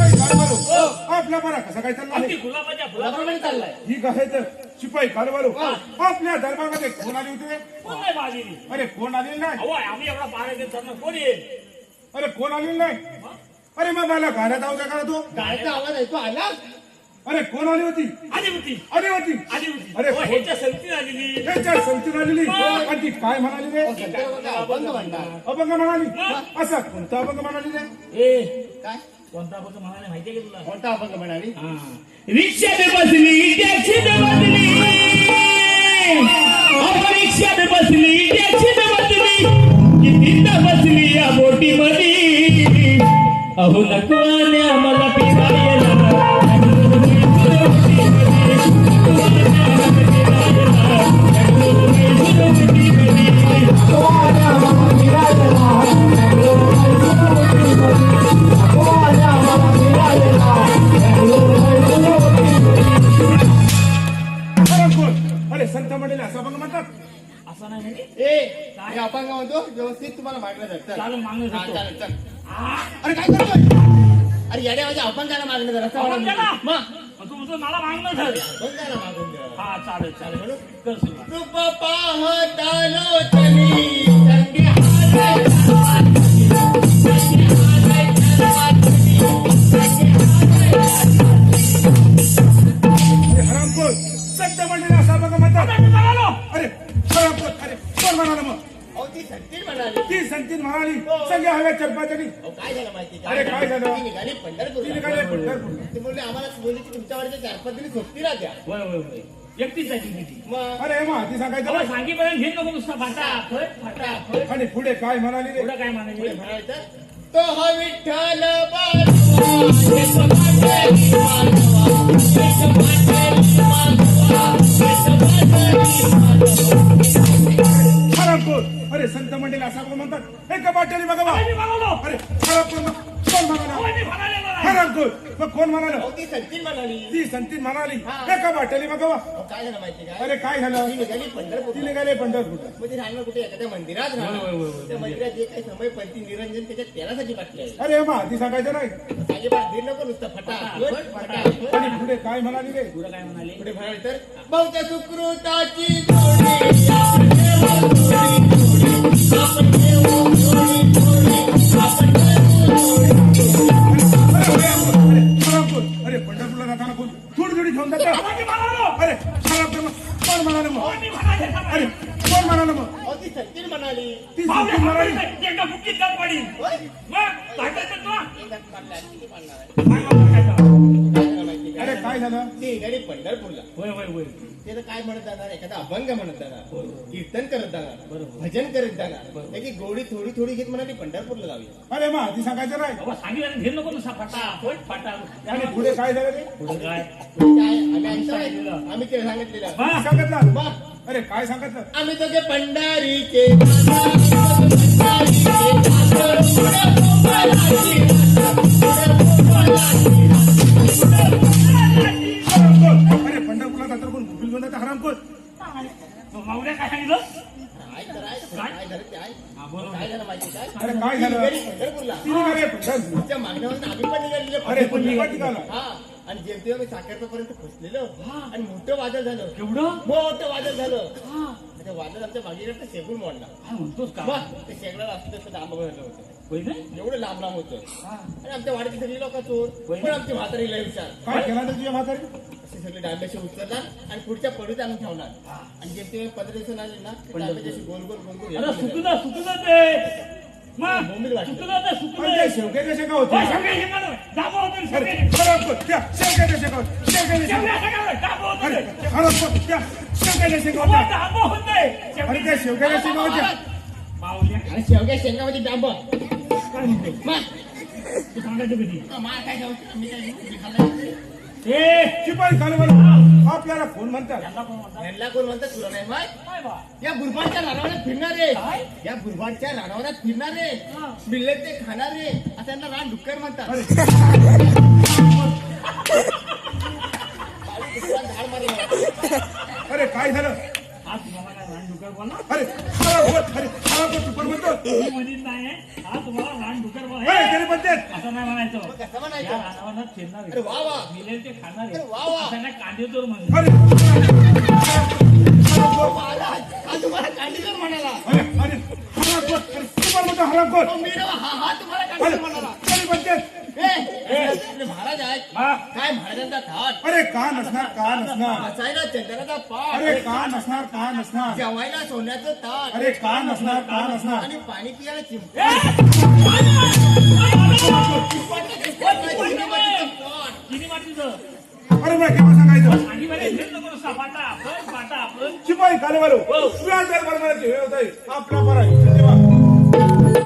आपला बरा कसा काय आहे? चाललाय. ही काय तर शिपाई कारवालो आपल्या दरबारामध्ये कोण आली होती. अरे कोण आलेली नाही. कोण येईल? अरे कोण आलेली नाही. अरे मग मला गाण्यात आवाज का तू गाण्याचा आवाज ऐकू आला अरे कोण आली होती? आली होती. आली होती. आली होती. अरे, अहो, ह्याच्या संगतीत आलेली. त्याच्या संगतीत आलेली. आणि ती काय म्हणाली रे? अभंग म्हणणार. अभंग म्हणाली. असा कोणता अभंग म्हणाली रे? ए काय? कोणता बघ म्हणाले माहितीये का तुला? कोणता अभंग म्हणाली? रिक्षाने बसली टॅक्सीने बसली. अहो रिक्षाने बसली टॅक्सीने बसली. कितीदा बसली या बोटीमध्ये? अहो नकवाने आम्हाला फिरायला व्यवस्थित तुम्हाला. चालेल, चल. अरे काय करतोय? अरे येड्या माझ्या अभंगाला मागणं धर असं अभंगाला? म्हणा. मग मग तू म्हणतो मला मागणं झालं. हा चालेल चालेल कर सुरुवात. हरामखोर संत मंडळी असा अभंग म्हणतात आता मी म्हणालो. अरे हरामखोर अरे कोण म्हणाला मग अहो ती सत्तीर म्हणाली. ती म्हणाली. सगळ्या हव्या चरपाचरी अहो काय झालं माहिती अरे, काय झालं? ती निघाली पंढरपूर ती निघाली पंढरपूरला. ते आम्हाला बोलली तुमच्यावरच्या चार पाच दिवस सोबती राहत्या. होय होय होय. एकटीच आहे ती ती. मग? अरे मग ती सांगायचं अहो, नाही. सांगीपर्यंत घेत नको नुसता फाटा फाटा आणि पुढे काय म्हणाली रे? एवढं काय पुढे म्हणायचं म्हणायचं तो हा विठ्ठल माझे माझे म्हणतात एका बाटली बघा बा. मी. अरे मग कोण म्हणाला मी मग कोण म्हणाल? ती सत्तीर म्हणाली. ती संतीन म्हणाली. हा. एका बाटली बघा बा. काय झालं माहिती काय अरे काय झालं? ती निघाली पंढरपूर ती निघाले पंढरपूरला. म्हणजे राहणार कुठे? एखाद्या मंदिरात राहणार. त्या मंदिरात जे काही समय पडती निरंजन त्याच्या तेलासाठी आहे अरे मग ती सांगायचं नाही. पुढे काय म्हणाली रे? पुढं काय म्हणाले? पुढे म्हणाल. तर बहुत्या सुकृताची म्हणाले. मग अहो ती म्हणाली. ती. पाहुणे जात. होय? तुला? पाडला, किती काय? काय झालं. माहिती अरे काय झालं? ती गाडी पंढरपूरला. होय होय होय. ते तर काय म्हणत जाणार? एखादा अभंग म्हणत जाणार. कीर्तन करत जाणार. भजन करत जाणार. त्याची गोडी थोडी थोडी घेत म्हणाली पंढरपूरला जाऊया. अरे मग ती सांगायचं नाही. बाबा सांगितलं घेत नको नुसता फाटा फाटा. आणि पुढे काय झालं रे पुढं काय? काय? आम्ही ऐकतो नाही. आम्ही ते सांगितलेलं. हा? सांगितलं. मग अरे काय सांगितलं आम्ही दोघे पंढरीचे. अरे पंढरपूरला कोण गुपिल काय सांगितलं तर ऐक, काय झालं ते ऐक. हा, बरोबर. काय झालं माहिती काय अरे काय झालं? ती निघाली पंढरपूरला ती निघाले पंढरपूर तिच्या मागण्यावर आम्ही पण अरे निघाली का हा आणि जेमतेव्हा मी साखरपर्यंत फसलेलो आणि मोठं वादळ झालं. केवढं मोठं वादळ झालं. हा. त्या वादळ आमच्या मागे शेगून मोडला. का? ते शेगडाला असं तसं लांब झालं होतं. एवढं लांब लांब होतं. हा. आणि आमच्या वाडीची सगळी लोक चोर. पण आमची म्हातारी लय हुशार. काय केला तर तुझ्या म्हातारी असे सगळे डांब्याशी उचलणार आणि पुढच्या पडीत आणून ठेवणार. आणि जेमते पंधरा दिवसांनी आले ना डांब्याची गोल गोल गोल गोल हे केलं. सुकलं सुकलं ते. शेवग्या शेंगा नव्हे. डाबं होतं शेवग्या. डाबं होतं अरे त्या शेवग्या- शेवग्याच्या शेंगा होत्या अरे शेवग्या शेंगामध्ये डांब सांगायचं कधी? काय जाऊ मी आपल्याला फोन म्हणतात यांना कोण म्हणतात? यांना कोण म्हणतात तुला नाही माहीत काय बा? या गुरबाडच्या रानावरात फिरणारे काय? या गुरबाडच्या रानावरात फिरणारे हा. बिल्ले ते खाणारे असं त्यांना रान डुक्कर म्हणतात अरे झाड मारलं. अरे काय झालं हा तुम्हाला काय रानडुकर बोलला? अरे अरे पण म्हणतो मी म्हणत नाही हा तुम्हाला रानडुकर बोलला. हे, म्हणतात असं नाही म्हणायचं. कसं या म्हणायचं रानावरनं फिरणारे. अरे वा वा. मिळेल ते खाणारे. अरे वा वा. अरे. महाराज हा तुम्हाला कांडीकर म्हणाला अरे अरे. खराब होत अरे तुम्हाला म्हणतो हराम तो मी ना, हा हा तुम्हाला अरे कांडीकर म्हणाला. तरी म्हणतात ए, आपले महाराज आहेत हा. काय महाराजांचा थाट? अरे का नसणार का नसणार? बसायला चंद्राचा पाठ. अरे का नसणार का नसणार? जेवायला सोन्याचं ताट. अरे का नसणार का नसणार? आणि पाणी पियाला चिंप मग केव्हा सांगायचं. शिपाई कालवालो हे. होत आहे आपला बरा तेव्हा